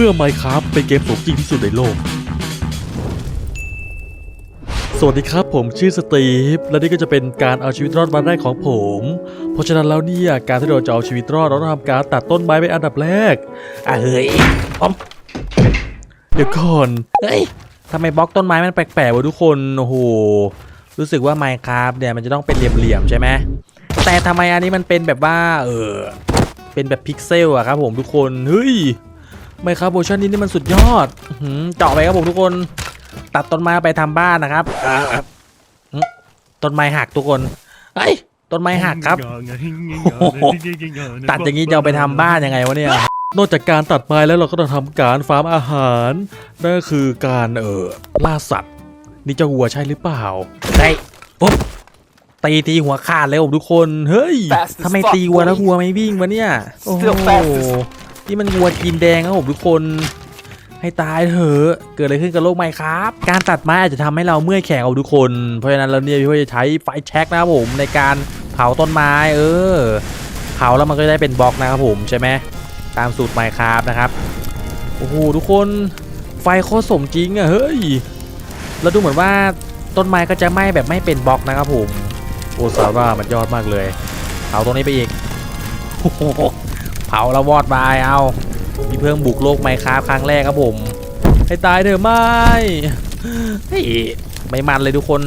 เมื่อ Minecraft เป็นเกมสมจริงที่สุดในโลก สวัสดีครับผมชื่อสตีฟและนี่ก็จะเป็นการเอาชีวิตรอดวันแรกของผม เพราะฉะนั้นแล้วเนี่ยการที่เราจะเอาชีวิตรอดเราต้องทำการตัดต้นไม้เป็นอันดับแรกอะเฮ้ยอมเดี๋ยวก่อนเฮ้ยทำไมบล็อกต้นไม้มันแปลกๆวะทุกคนโอ้โหรู้สึกว่า Minecraft เนี่ยมันจะต้องเป็นเหลี่ยมๆใช่ไหมแต่ทำไมอันนี้มันเป็นแบบว่าเออเป็นแบบพิกเซลอะครับผมทุกคนเฮ้ย Minecraft เวอร์ชันนี้นี่มันสุดยอดอื้อหือเจาะไปครับผมทุกคน ตัดต้นไม้ไปทำบ้านนะครับอ่าหึต้นไม้หักทุกคนเฮ้ยต้นไม้หักครับตัดอย่างนี้จะเอาไปทำบ้านยังไงวะเนี่ยนอกจากการตัดไม้แล้วเราก็ต้องทำการฟาร์มอาหารนั่นก็คือการเออล่าสัตว์ นี่เจ้าวัวใช่หรือเปล่าไอ้ปุ๊บตีทีหัวขาดเลยผมทุกคน เฮ้ย Fast as ทำไม fuck, ตีวัวแล้ว boy วัวไม่วิ่งวะเนี่ยโอ้โห Still fast as- นี่มันวัวกินแดงครับผมทุกคนให้ตายเถอะเกิดอะไรขึ้นกับโลกไหมครับ การตัดไม้อาจจะทำให้เราเมื่อยแขนเอาทุกคน เพราะฉะนั้นเราเนี่ยพี่ว่าจะใช้ไฟแช็กนะครับผมในการเผาต้นไม้ เออ เผาแล้วมันก็จะได้เป็นบล็อกนะครับผมใช่ไหมตามสูตรไมค์ครับนะครับโอ้โหทุกคนไฟโคตรสมจริงอะเฮ้ยแล้วดูเหมือนว่าต้นไม้ก็จะไหม้แบบไม่เป็นบล็อกนะครับผมโอซาร่ามันยอดมากเลยเผาตรงนี้ไปอีกโอ้โห เผาแล้ววอดบายเอามีเพิ่งบุกโลกไมค์ครับครั้งแรกครับผม ให้ตายเถอะไม่เฮ้ยไม่มันเลยทุกคน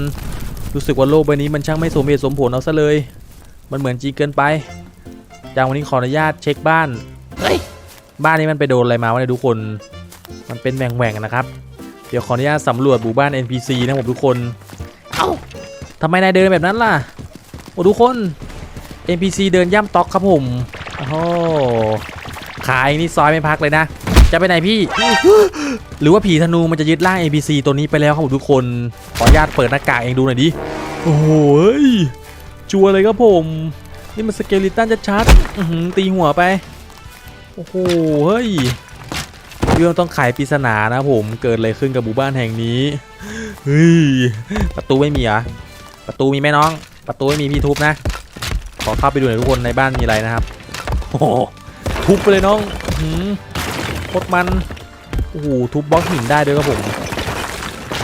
รู้สึกว่าโลกใบนี้มันช่างไม่สมเหตุสมผลเอาซะเลย มันเหมือนจริงเกินไปจากวันนี้ขออนุญาตเช็คบ้านเฮ้ยบ้านนี้มันไปโดนอะไรมาวะเนี่ยทุกคน มันเป็นแหว่งๆนะครับ เดี๋ยวขออนุญาตสำรวจหมู่บ้าน NPC นะผมทุกคน เอ้าทำไมนายเดินแบบนั้นล่ะ โอ้ทุกคน NPC เดินย่ำต๊อกครับผม โอ้โหขายนี่ซอยไม่พักเลยนะ จะไปไหนพี่ หรือว่าผีธนูมันจะยึดร่าง NPC ตัวนี้ไปแล้วครับทุกคน ขออนุญาตเปิดหน้ากากเองดูหน่อยดิ โอ้โหเฮ้ยจัวเลยครับผม นี่มันสเกลิตันจะชัดอื้อหือตีหัวไป โอ้โห เฮ้ยเรื่องต้องไขปริศนานะผม เกิดอะไรขึ้นกับหมู่บ้านแห่งนี้ เฮ้ย ประตูไม่มีเหรอประตูมีไหมน้อง ประตูไม่มีพี่ทุบนะ ขอเข้าไปดูหน่อยทุกคนในบ้านมีอะไรนะครับ โอ้โหทุบไปเลยน้องหือโคตรมัน โอ้โหทุบบล็อกหินได้ด้วยครับผม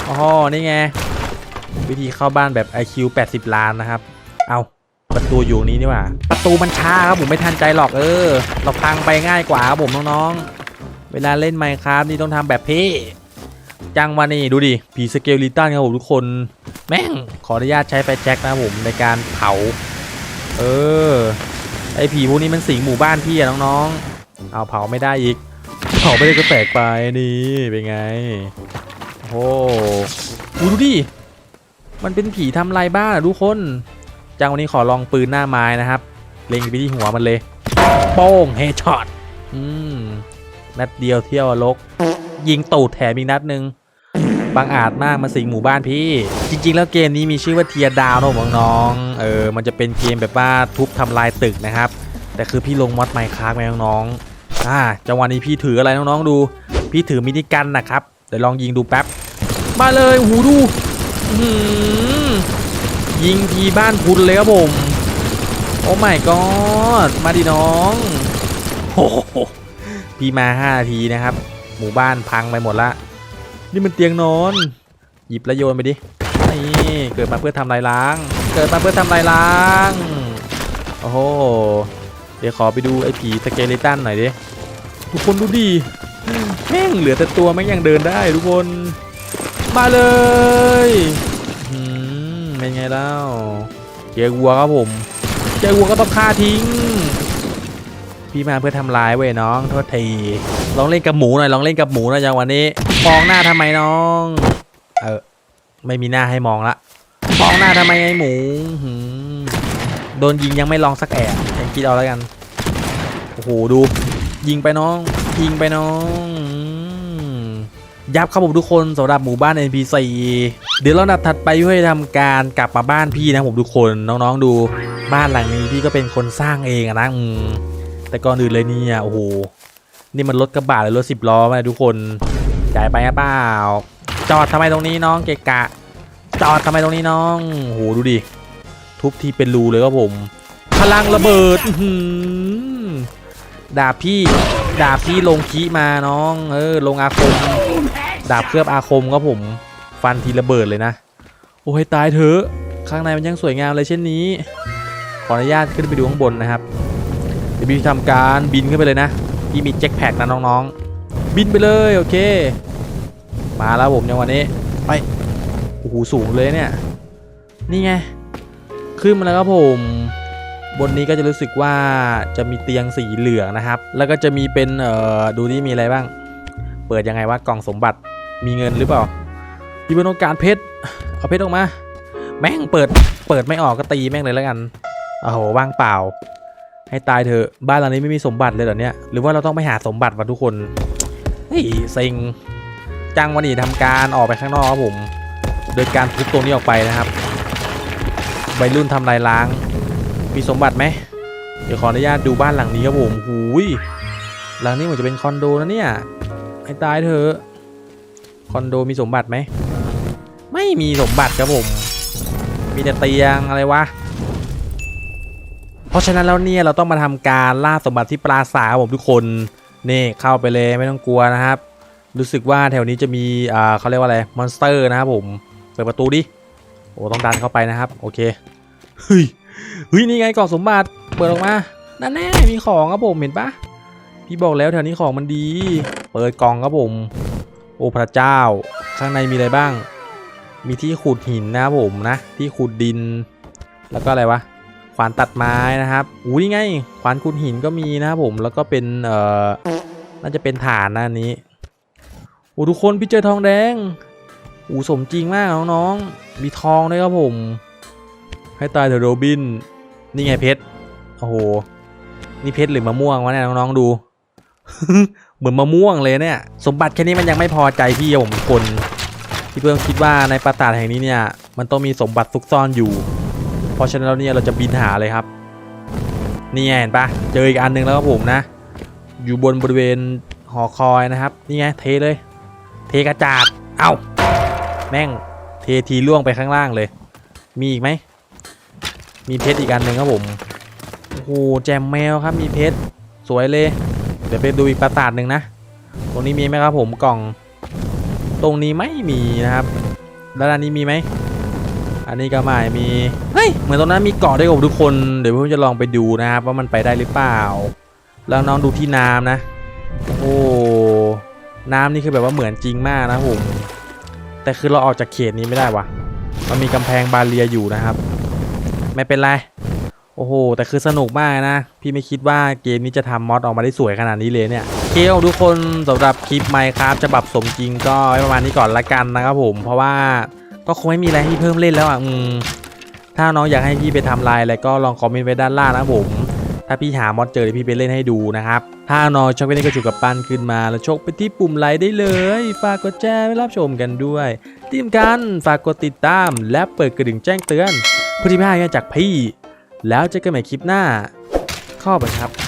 อ๋อนี่ไง วิธีเข้าบ้านแบบ IQ 80 ล้านนะครับ เอาประตูอยู่นี้นี่ว่า ประตูมันช้าครับผมไม่ทันใจหรอกเออ เราพังไปง่ายกว่าครับผมน้องๆ เวลาเล่นไมค์ครับนี่ต้องทำแบบพี่จังวะนี่ดูดิผีสเกลลิตันครับผมทุกคน แม่งขออนุญาตใช้ไฟแจ็คนะครับผมในการเผา เออ ไอผีพวกนี้มันสิงหมู่บ้านพี่อะน้องๆ เอาเผาไม่ได้อีก เผาไม่ได้ก็แตกไปนี่เป็นไง โอ้โหดูดิ มันเป็นผีทำลายบ้านอะทุกคนจังวันนี้ขอลองปืนหน้าไม้นะครับ เล็งไปที่หัวมันเลย โป้งเฮช็อตอืมนัดเดียวเที่ยวลก ยิงตูดแถมอีกนัดหนึ่ง บางอาจมากมาสิงหมู่บ้านพี่ จริง ๆ แล้วเกมนี้มีชื่อว่าเทียดาวนะผมน้องๆเออมันจะเป็นเกมแบบว่าทุบทำลายตึกนะครับ แต่คือพี่ลงมอดไมค์ค้างไว้น้องๆอ่าจังหวะนี้พี่ถืออะไรน้องๆดู พี่ถือมินิกันนะครับเดี๋ยวลองยิงดูแป๊บมาเลยหูดูยิงทีบ้านพุนเลยครับผมโอ้ไม่กอดมาดิน้องโอ้โหพี่มา5นาทีนะครับ หมู่บ้านพังไปหมดละ นี่มันเตียงนอน หยิบแล้วโยนไปดิ นี่เกิดมาเพื่อทำลายล้าง เกิดมาเพื่อทำลายล้าง โอ้โห เดี๋ยวขอไปดูไอ้ผีสเกเลตันหน่อยดิ ทุกคนดูดิแม่งเหลือแต่ตัวแม่งยังเดินได้ทุกคน มาเลยอืมเป็นไงเล่าเจอวัวครับผม เจอวัวก็ต้องฆ่าทิ้ง พี่มาเพื่อทำลายเว้ยน้องโทษที ลองเล่นกับหมูหน่อย ลองเล่นกับหมูหน่อยอย่างวันนี้ มองหน้าทำไมน้อง เออ ไม่มีหน้าให้มองละ มองหน้าทำไมไอ้หมูหืมโดนยิงยังไม่ลองสักแอะยังคิดเอาแล้วกัน โอ้โห ดู ยิงไปน้อง ยิงไปน้องอืมยับครับผมทุกคนสำหรับหมู่บ้าน NPC เดี๋ยวเราดับถัดไปเพื่อทำการกลับมาบ้านพี่นะผมทุกคนน้องๆดูบ้านหลังนี้พี่ก็เป็นคนสร้างเองอะนะอืมแต่ก่อนอื่นเลยเนี่ยโอ้โหนี่มันรถกระบะหรือรถสิบล้อมาทุกคน จ่ายไปหรือเปล่า จอดทำไมตรงนี้น้องเกะกะ จอดทำไมตรงนี้น้องโหดูดิ ทุบทีเป็นรูเลยครับผม พลังระเบิดหืดาบพี่ดาบที่ลงคีมาน้อง เออ ลงอาคม ดาบเคลือบอาคมครับผม ฟันทีระเบิดเลยนะ โอ้ยตายเถอะ ข้างในมันยังสวยงามเลยเช่นนี้ ขออนุญาตขึ้นไปดูข้างบนนะครับ เดี๋ยวพี่ทำการบินขึ้นไปเลยนะ พี่มีแจ็คแพ็กนะน้องๆ บินไปเลยโอเค มาแล้วผมในวันนี้ไปโอ้โหสูงเลยเนี่ยนี่ไงขึ้นมาแล้วครับผมบนนี้ก็จะรู้สึกว่าจะมีเตียงสีเหลืองนะครับ แล้วก็จะมีเป็นเอ่อดูนี่มีอะไรบ้าง เปิดยังไงวะกล่องสมบัติมีเงินหรือเปล่าพี่บนต้องการเพชรเอาเพชรออกมา แม่งเปิดเปิดไม่ออกก็ตีแม่งเลยแล้วกันโอ้โหว่างเปล่า ให้ตายเถอะบ้านหลังนี้ไม่มีสมบัติเลยเหรอเนี่ยหรือว่าเราต้องไปหาสมบัติวะทุกคนเฮ้ ยเซ็งจ้างวันนี้ทำการออกไปข้างนอกครับผม โดยการทุบตรงนี้ออกไปนะครับวัยรุ่นทำลายล้าง มีสมบัติไหมเดี๋ยวขออนุญาตดูบ้านหลังนี้ครับผมหูยหลังนี้เหมือนจะเป็นคอนโดนะเนี่ยให้ตายเถอะคอนโดมีสมบัติไหม ไม่มีสมบัติครับผม มีแต่เตียงอะไรวะ เพราะฉะนั้นแล้วเนี่ยเราต้องมาทำการล่าสมบัติที่ปราสาทครับผมทุกคน นี่เข้าไปเลยไม่ต้องกลัวนะครับ รู้สึกว่าแถวนี้จะมีอ่าเขาเรียกว่าอะไรมอนสเตอร์นะครับผมเปิดประตูดิโอ้ต้องดันเข้าไปนะครับ โอเคเฮ้ยเฮ้ยนี่ไงกล่องสมบัติเปิดออกมานั่นแน่มีของครับผมเห็นปะพี่บอกแล้วแถวนี้ของมันดี เปิดกล่องครับผม โอ้พระเจ้า ข้างในมีอะไรบ้าง มีที่ขุดหินนะครับผมนะ ที่ขุดดิน แล้วก็อะไรวะ ขวานตัดไม้นะครับอู้นี่ไง ขวานขุดหินก็มีนะครับผมแล้วก็เป็นเอ่อน่าจะเป็นฐานนะอันนี้โอ้ทุกคนพี่เจอทองแดงอู้สมจริงมากน้องๆมีทองด้วยครับผม ให้ตายเถอะโรบิน นี่ไงเพชรโอ้โหนี่เพชรหรือมะม่วงวะเนี่ยน้องๆดู เหมือนมะม่วงเลยเนี่ย สมบัติแค่นี้มันยังไม่พอใจพี่ผมคนพี่เพิ่งคิดว่าในปราสาทแห่งนี้เนี่ย มันต้องมีสมบัติซุกซ่อนอยู่ เพราะฉะนั้นแล้วเนี่ยเราจะบินหาเลยครับ นี่ไงเห็นปะเจออีกอันหนึงแล้วครับผมนะ อยู่บนบริเวณหอคอยนะครับ นี่ไงเทเลย เทกระจาด เอ้า แม่งเททีล่วงไปข้างล่างเลย มีอีกไหม มีเพชรอีกอันหนึ่งครับผม โอ้โหแจมแมวครับ มีเพชรสวยเลย เดี๋ยวไปดูอีกปราสาทหนึ่งนะ ตรงนี้มีไหมครับผมกล่อง ตรงนี้ไม่มีนะครับ ด้านนี้มีไหม อันนี้ก็ไม่มี เฮ้ยเหมือนตรงนั้นมีเกาะด้วยกับทุกคน เดี๋ยวผมจะลองไปดูนะครับว่ามันไปได้หรือเปล่า แล้วน้องดูที่น้ำนะ โอ้น้ำนี่คือแบบว่าเหมือนจริงมากนะผม แต่คือเราออกจากเขตนี้ไม่ได้วะมันมีกำแพงบาเรียอยู่นะครับ ไม่เป็นไร โอ้โห แต่คือสนุกมากนะ พี่ไม่คิดว่าเกมนี้จะทำมอดออกมาได้สวยขนาดนี้เลยเนี่ยเคทุกคนสำหรับคลิปไมค์ครับจะปรับสมจริงก็ไว้ประมาณนี้ก่อนละกันนะครับผม เพราะว่าก็คงไม่มีอะไรให้เพิ่มเล่นแล้วอะอืม ถ้าน้องอยากให้พี่ไปทำลายอะไรก็ลองคอมเมนต์ไว้ด้านล่างนะผมถ้าพี่หามอดเจอเดี๋ยวพี่ไปเล่นให้ดูนะครับ ถ้าน้องชอบเล่นี่ก็จุกกับปั้นขึ้นมา แล้วชกไปที่ปุ่มไลค์ได้เลย ฝากกดแชร์ไว้รับชมกันด้วยที่สำคัญฝากกดติดตาม และเปิดกระดิ่งแจ้งเตือนเพื่อที่ไม่ให้จากพี่ แล้วเจอกันใหม่คลิปหน้า ข้อบังครับ